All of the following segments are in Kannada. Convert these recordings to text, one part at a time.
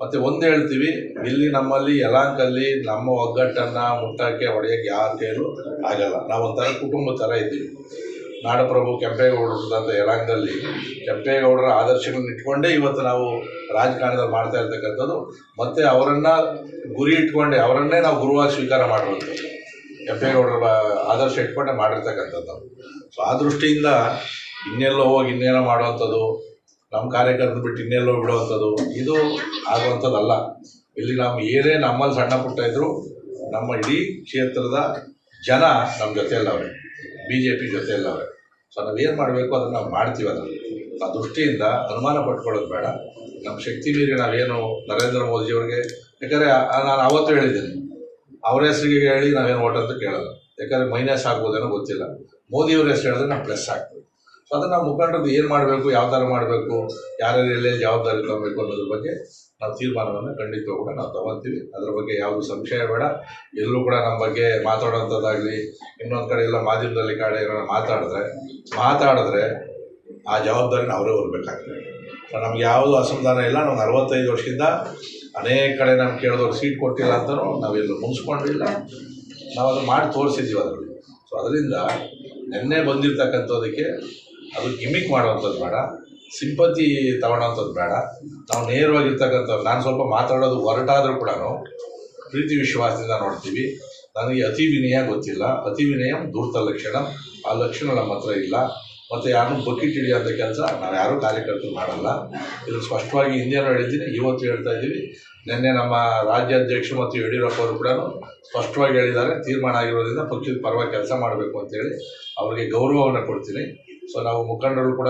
ಮತ್ತೆ ಒಂದು ಹೇಳ್ತೀವಿ, ಇಲ್ಲಿ ನಮ್ಮಲ್ಲಿ ಯಲಾಂಕಲ್ಲಿ ನಮ್ಮ ಒಗ್ಗಟ್ಟನ್ನು ಮುಟ್ಟಕ್ಕೆ ಹೊಡೆಯೋಕ್ಕೆ ಯಾರ ಕೈಲೂ ಆಗಲ್ಲ. ನಾವು ಒಂಥರ ಕುಟುಂಬ ಥರ ಇದ್ದೀವಿ. ನಾಡಪ್ರಭು ಕೆಂಪೇಗೌಡರಂತ ಯಲಾಂಕದಲ್ಲಿ ಕೆಂಪೇಗೌಡರ ಆದರ್ಶಗಳನ್ನ ಇಟ್ಕೊಂಡೇ ಇವತ್ತು ನಾವು ರಾಜಕಾರಣದಲ್ಲಿ ಮಾಡ್ತಾ ಇರ್ತಕ್ಕಂಥದ್ದು. ಮತ್ತು ಅವರನ್ನು ಗುರಿ ಇಟ್ಕೊಂಡೆ, ಅವರನ್ನೇ ನಾವು ಗುರುವಾಗಿ ಸ್ವೀಕಾರ ಮಾಡಬೇಕು ಕೆಂಪೇಗೌಡರ ಆದರ್ಶ ಇಟ್ಕೊಂಡೆ ಮಾಡಿರ್ತಕ್ಕಂಥದ್ದು. ಸೊ ಆ ದೃಷ್ಟಿಯಿಂದ ಇನ್ನೆಲ್ಲೋ ಹೋಗಿ ಇನ್ನೇನೋ ಮಾಡುವಂಥದ್ದು ನಮ್ಮ ಕಾರ್ಯಕರ್ತರು ಬಿಟ್ಟು ಇನ್ನೆಲ್ಲೋ ಬಿಡುವಂಥದ್ದು. ಇದು ಆಗುವಂಥದ್ದಲ್ಲ. ಇಲ್ಲಿ ನಾವು ಏನೇ ನಮ್ಮಲ್ಲಿ ಸಣ್ಣ ಪುಟ್ಟ ಇದ್ದರೂ ನಮ್ಮ ಇಡೀ ಕ್ಷೇತ್ರದ ಜನ ನಮ್ಮ ಜೊತೆಯಲ್ಲವ್ರೆ. ಬಿ ಜೆ ಪಿ ಜೊತೆಯಲ್ಲವ್ರೆ. ಸೊ, ನಾವೇನು ಮಾಡಬೇಕು ಅದನ್ನು ನಾವು ಮಾಡ್ತೀವಿ ಅದನ್ನು ಆ ದೃಷ್ಟಿಯಿಂದ ಅನುಮಾನ ಪಟ್ಕೊಳ್ಳೋದು ಬೇಡ. ನಮ್ಮ ಶಕ್ತಿ ಮೀರಿ ನಾವೇನು ನರೇಂದ್ರ ಮೋದಿಯವ್ರಿಗೆ ಯಾಕಂದರೆ ನಾನು ಅವತ್ತು ಹೇಳಿದ್ದೀನಿ. ಅವ್ರ ಹೆಸರಿಗೆ ಹೇಳಿ ನಾವೇನು ಓಟ್ ಅಂತ ಕೇಳೋದು ಯಾಕಂದರೆ ಮೈನಸ್ ಆಗ್ಬೋದೇನೋ ಗೊತ್ತಿಲ್ಲ. ಮೋದಿಯವ್ರ ಹೆಸರು ಹೇಳಿದ್ರೆ ನಾವು ಪ್ಲಸ್ ಆಗ್ತದೆ. ಸೊ ಅದನ್ನು ನಾವು ಮುಖಂಡರದ್ದು ಏನು ಮಾಡಬೇಕು, ಯಾವ ಥರ ಮಾಡಬೇಕು, ಯಾರ್ಯಾರು ಎಲ್ಲೆಲ್ಲಿ ಜವಾಬ್ದಾರಿ ತಗೋಬೇಕು ಅನ್ನೋದ್ರ ಬಗ್ಗೆ ನಾವು ತೀರ್ಮಾನವನ್ನು ಖಂಡಿತವಾಗೂ ಕೂಡ ನಾವು ತಗೊತೀವಿ. ಅದ್ರ ಬಗ್ಗೆ ಯಾವುದು ಸಂಶಯ ಬೇಡ. ಎಲ್ಲೂ ಕೂಡ ನಮ್ಮ ಬಗ್ಗೆ ಮಾತಾಡೋಂಥದ್ದಾಗಲಿ, ಇನ್ನೊಂದು ಕಡೆ ಎಲ್ಲ ಮಾಧ್ಯಮದಲ್ಲಿ ಕಡೆ ಮಾತಾಡಿದ್ರೆ ಮಾತಾಡಿದ್ರೆ ಆ ಜವಾಬ್ದಾರಿನ ಅವರೇ ಹೊರಬೇಕಾಗ್ತದೆ. ಸೊ ನಮ್ಗೆ ಯಾವುದು ಅಸಮಾಧಾನ ಇಲ್ಲ. ನಾವು ನಲವತ್ತೈದು ವರ್ಷದಿಂದ ಅನೇಕ ಕಡೆ ನಮ್ಗೆ ಕೇಳಿದವ್ರು ಸೀಟ್ ಕೊಟ್ಟಿಲ್ಲ ಅಂತಲೂ ನಾವೆಲ್ಲೂ ಮುಗಿಸ್ಕೊಂಡಿಲ್ಲ ನಾವು ಅದನ್ನು ಮಾಡಿ ತೋರಿಸಿದ್ದೀವಿ ಅದರಲ್ಲಿ. ಸೊ ಅದರಿಂದ ನಿನ್ನೆ ಬಂದಿರ್ತಕ್ಕಂಥದ್ದಕ್ಕೆ ಅದು ಗಿಮಿಕ್ ಮಾಡುವಂಥದ್ದು ಬೇಡ. ಸಿಂಪತಿ ತಗೊಳ್ಳೋವಂಥದ್ದು ಬೇಡ. ನಾವು ನೇರವಾಗಿರ್ತಕ್ಕಂಥವ್ರು ನಾನು ಸ್ವಲ್ಪ ಮಾತಾಡೋದು ಹೊರಟಾದರೂ ಕೂಡ ಪ್ರೀತಿ ವಿಶ್ವಾಸದಿಂದ ನೋಡ್ತೀವಿ. ನನಗೆ ಅತಿ ವಿನಯ ಗೊತ್ತಿಲ್ಲ. ಅತಿ ವಿನಯ ಧೂರ್ತ ಲಕ್ಷಣ. ಆ ಲಕ್ಷಣ ನಮ್ಮ ಹತ್ರ ಇಲ್ಲ. ಮತ್ತು ಯಾರನ್ನೂ ಬಕೆಟ್ ಹಿಡಿಯೋಂಥ ಕೆಲಸ ನಾವು ಯಾರೂ ಕಾರ್ಯಕರ್ತರು ಮಾಡಲ್ಲ. ಇದು ಸ್ಪಷ್ಟವಾಗಿ ಹಿಂದೇನೂ ಹೇಳಿದ್ದೀನಿ. ಇವತ್ತು ಹೇಳ್ತಾ ಇದ್ದೀವಿ. ನಿನ್ನೆ ನಮ್ಮ ರಾಜ್ಯಾಧ್ಯಕ್ಷರು ಮತ್ತು ಯಡಿಯೂರಪ್ಪ ಅವರು ಕೂಡ ಸ್ಪಷ್ಟವಾಗಿ ಹೇಳಿದ್ದಾರೆ. ತೀರ್ಮಾನ ಆಗಿರೋದ್ರಿಂದ ಪಕ್ಷದ ಪರವಾಗಿ ಕೆಲಸ ಮಾಡಬೇಕು ಅಂತೇಳಿ ಅವರಿಗೆ ಗೌರವವನ್ನು ಕೊಡ್ತೀನಿ. ಸೊ ನಾವು ಮುಖಂಡರು ಕೂಡ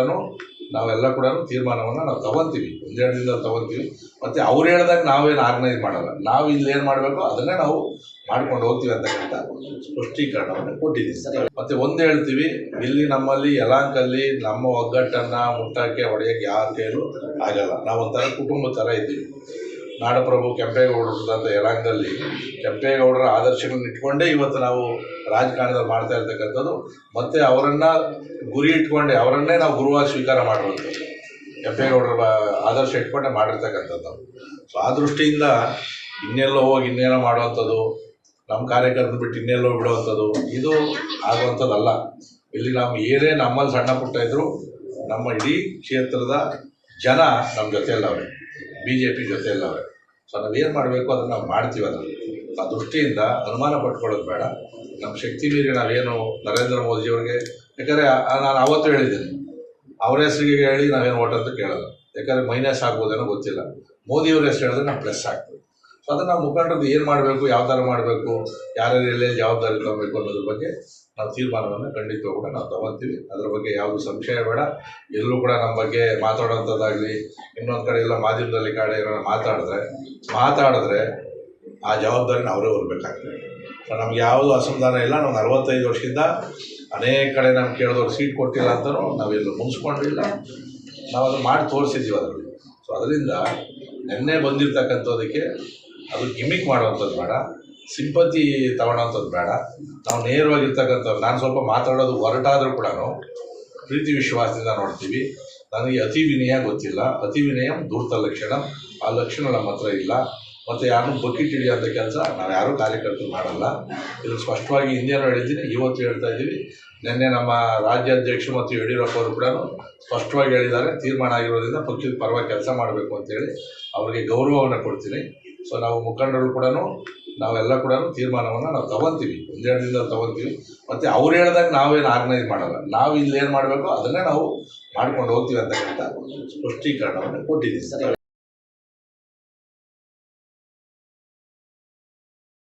ನಾವೆಲ್ಲ ಕೂಡ ತೀರ್ಮಾನವನ್ನು ನಾವು ತಗೊತೀವಿ. ಒಂದೆರಡು ದಿನದಲ್ಲಿ ತಗೊತೀವಿ. ಮತ್ತು ಅವ್ರು ಹೇಳ್ದಾಗ ನಾವೇನು ಆರ್ಗನೈಸ್ ಮಾಡಲ್ಲ. ನಾವು ಇಲ್ಲಿ ಏನು ಮಾಡಬೇಕು, ಅದನ್ನೇ ನಾವು ಮಾಡ್ಕೊಂಡು ಹೋಗ್ತೀವಿ ಅಂತಕ್ಕಂಥ ಸ್ಪಷ್ಟೀಕರಣವನ್ನು ಕೊಟ್ಟಿದ್ದೀವಿ. ಮತ್ತು ಒಂದು ಹೇಳ್ತೀವಿ, ಇಲ್ಲಿ ನಮ್ಮಲ್ಲಿ, ಯಲಾಂಕಲ್ಲಿ ನಮ್ಮ ಒಗ್ಗಟ್ಟನ್ನು ಮುಟ್ಟಕ್ಕೆ ಹೊಡೆಯೋಕ್ಕೆ ಯಾರ ಕೈಲೂ ಆಗಲ್ಲ. ನಾವು ಒಂಥರ ಕುಟುಂಬ ಥರ ಇದ್ದೀವಿ. ನಾಡಪ್ರಭು ಕೆಂಪೇಗೌಡರಂತ ಯಲಾಂಗದಲ್ಲಿ ಕೆಂಪೇಗೌಡರ ಆದರ್ಶಗಳನ್ನ ಇಟ್ಕೊಂಡೇ ಇವತ್ತು ನಾವು ರಾಜಕಾರಣದಲ್ಲಿ ಮಾಡ್ತಾ ಇರ್ತಕ್ಕಂಥದ್ದು. ಮತ್ತು ಅವರನ್ನು ಗುರಿ ಇಟ್ಕೊಂಡೆ ಅವರನ್ನೇ ನಾವು ಗುರುವಾಗಿ ಸ್ವೀಕಾರ ಮಾಡಿರುವಂಥದ್ದು ಕೆಂಪೇಗೌಡರ ಆದರ್ಶ ಇಟ್ಕೊಂಡೆ ಮಾಡಿರ್ತಕ್ಕಂಥದ್ದು ಸೊ ಆ ದೃಷ್ಟಿಯಿಂದ ಇನ್ನೆಲ್ಲೋ ಹೋಗಿ ಇನ್ನೇನೋ ಮಾಡುವಂಥದ್ದು, ನಮ್ಮ ಕಾರ್ಯಕರ್ತರು ಬಿಟ್ಟು ಇನ್ನೆಲ್ಲೋ ಬಿಡುವಂಥದ್ದು, ಇದು ಆಗುವಂಥದ್ದಲ್ಲ. ಇಲ್ಲಿ ನಾವು ಏನೇ ನಮ್ಮಲ್ಲಿ ಸಣ್ಣ ಪುಟ್ಟ ಇದ್ದರೂ ನಮ್ಮ ಇಡೀ ಕ್ಷೇತ್ರದ ಜನ ನಮ್ಮ ಜೊತೆಯಲ್ಲವ್ರೆ. ಬಿ ಜೆ ಪಿ ಜೊತೆಯಲ್ಲವ್ರೆ. ಸೊ ನಾವೇನು ಮಾಡಬೇಕು ಅದನ್ನು ನಾವು ಮಾಡ್ತೀವಿ ಅದನ್ನು ಆ ದೃಷ್ಟಿಯಿಂದ ಅನುಮಾನ ಪಟ್ಕೊಳ್ಳೋದು ಬೇಡ. ನಮ್ಮ ಶಕ್ತಿ ಮೀರಿ ನಾವೇನು ನರೇಂದ್ರ ಮೋದಿಜಿಯವ್ರಿಗೆ ಯಾಕಂದರೆ ನಾನು ಅವತ್ತು ಹೇಳಿದ್ದೀನಿ. ಅವರ ಹೆಸರಿಗೆ ಹೇಳಿ ನಾವೇನು ಓಟ್ ಅಂತ ಕೇಳೋದು ಯಾಕಂದರೆ ಮೈನಸ್ ಆಗ್ಬೋದೇನೋ ಗೊತ್ತಿಲ್ಲ. ಮೋದಿಯವ್ರ ಹೆಸರು ಹೇಳಿದ್ರೆ ನಾವು ಪ್ಲಸ್ ಆಗ್ತದೆ ಸೊ ಅದನ್ನು ನಾವು ಮುಖಂಡರದ್ದು ಏನು ಮಾಡಬೇಕು, ಯಾವ ಥರ ಮಾಡಬೇಕು, ಯಾರ್ಯಾರು ಎಲ್ಲೆಲ್ಲಿ ಜವಾಬ್ದಾರಿ ತಗೋಬೇಕು ಅನ್ನೋದ್ರ ಬಗ್ಗೆ ನಾವು ತೀರ್ಮಾನವನ್ನು ಖಂಡಿತವಾಗೂ ಕೂಡ ನಾವು ತಗೊತೀವಿ. ಅದ್ರ ಬಗ್ಗೆ ಯಾವುದು ಸಂಶಯ ಬೇಡ. ಎಲ್ಲೂ ಕೂಡ ನಮ್ಮ ಬಗ್ಗೆ ಮಾತಾಡೋಂಥದ್ದಾಗಲಿ, ಇನ್ನೊಂದು ಕಡೆ ಎಲ್ಲ ಮಾಧ್ಯಮದಲ್ಲಿ ಕಡೆ ಏನಾರ ಮಾತಾಡಿದ್ರೆ ಮಾತಾಡಿದ್ರೆ ಆ ಜವಾಬ್ದಾರಿನ ಅವರೇ ಹೊರಬೇಕಾಗ್ತದೆ. ಸೊ ನಮ್ಗೆ ಯಾವುದು ಅಸಮಾಧಾನ ಇಲ್ಲ. ನಾವು ನಲವತ್ತೈದು ವರ್ಷದಿಂದ ಅನೇಕ ಕಡೆ ನಮ್ಗೆ ಕೇಳಿದವ್ರು ಸೀಟ್ ಕೊಟ್ಟಿಲ್ಲ ಅಂತಲೂ ನಾವೆಲ್ಲೂ ಮುಗಿಸ್ಕೊಂಡಿಲ್ಲ. ನಾವು ಅದನ್ನು ಮಾಡಿ ತೋರಿಸಿದ್ದೀವಿ ಅದರಲ್ಲಿ. ಸೊ ಅದರಿಂದ ನಿನ್ನೆ ಬಂದಿರ್ತಕ್ಕಂಥದ್ದಕ್ಕೆ ಅದು ಗಿಮಿಕ್ ಮಾಡುವಂಥದ್ದು ಬೇಡ. ಸಿಂಪತಿ ತಗೊಳ್ಳೋಂಥದ್ದು ಬೇಡ. ನಾವು ನೇರವಾಗಿರ್ತಕ್ಕಂಥವ್ರು ನಾನು ಸ್ವಲ್ಪ ಮಾತಾಡೋದು ಹೊರಟಾದರೂ ಕೂಡ ಪ್ರೀತಿ ವಿಶ್ವಾಸದಿಂದ ನೋಡ್ತೀವಿ. ನನಗೆ ಅತಿ ವಿನಯ ಗೊತ್ತಿಲ್ಲ. ಅತಿ ವಿನಯ ಧೂರ್ತ ಲಕ್ಷಣ. ಆ ಲಕ್ಷಣ ನಮ್ಮ ಹತ್ರ ಇಲ್ಲ. ಮತ್ತು ಯಾರನ್ನೂ ಬಕೆಟ್ ಹಿಡಿಯೋಂಥ ಕೆಲಸ ನಾವು ಯಾರೂ ಕಾರ್ಯಕರ್ತರು ಮಾಡಲ್ಲ. ಇದು ಸ್ಪಷ್ಟವಾಗಿ ಹಿಂದೇನೂ ಹೇಳಿದ್ದೀನಿ, ಇವತ್ತು ಹೇಳ್ತಾ ಇದ್ದೀವಿ. ನಿನ್ನೆ ನಮ್ಮ ರಾಜ್ಯಾಧ್ಯಕ್ಷರು ಮತ್ತು ಯಡಿಯೂರಪ್ಪ ಅವರು ಕೂಡ ಸ್ಪಷ್ಟವಾಗಿ ಹೇಳಿದ್ದಾರೆ, ತೀರ್ಮಾನ ಆಗಿರೋದ್ರಿಂದ ಪಕ್ಷದ ಪರವಾಗಿ ಕೆಲಸ ಮಾಡಬೇಕು ಅಂತೇಳಿ. ಅವರಿಗೆ ಗೌರವವನ್ನು ಕೊಡ್ತೀನಿ. ಸೊ ನಾವು ಮುಖಂಡರು ಕೂಡ ನಾವೆಲ್ಲ ಕೂಡ ತೀರ್ಮಾನವನ್ನು ನಾವು ತಗೊತೀವಿ. ಒಂದೆರಡು ದಿನದಲ್ಲಿ ತಗೊತೀವಿ. ಮತ್ತು ಅವ್ರು ಹೇಳಿದಾಗ ನಾವೇನು ಆರ್ಗನೈಸ್ ಮಾಡಲ್ಲ. ನಾವು ಇಲ್ಲಿ ಏನು ಮಾಡಬೇಕು ಅದನ್ನೇ ನಾವು ಮಾಡ್ಕೊಂಡು ಹೋಗ್ತೀವಿ ಅಂತಕ್ಕಂಥ ಸ್ಪಷ್ಟೀಕರಣವನ್ನು ಕೊಟ್ಟಿದ್ದೀವಿ.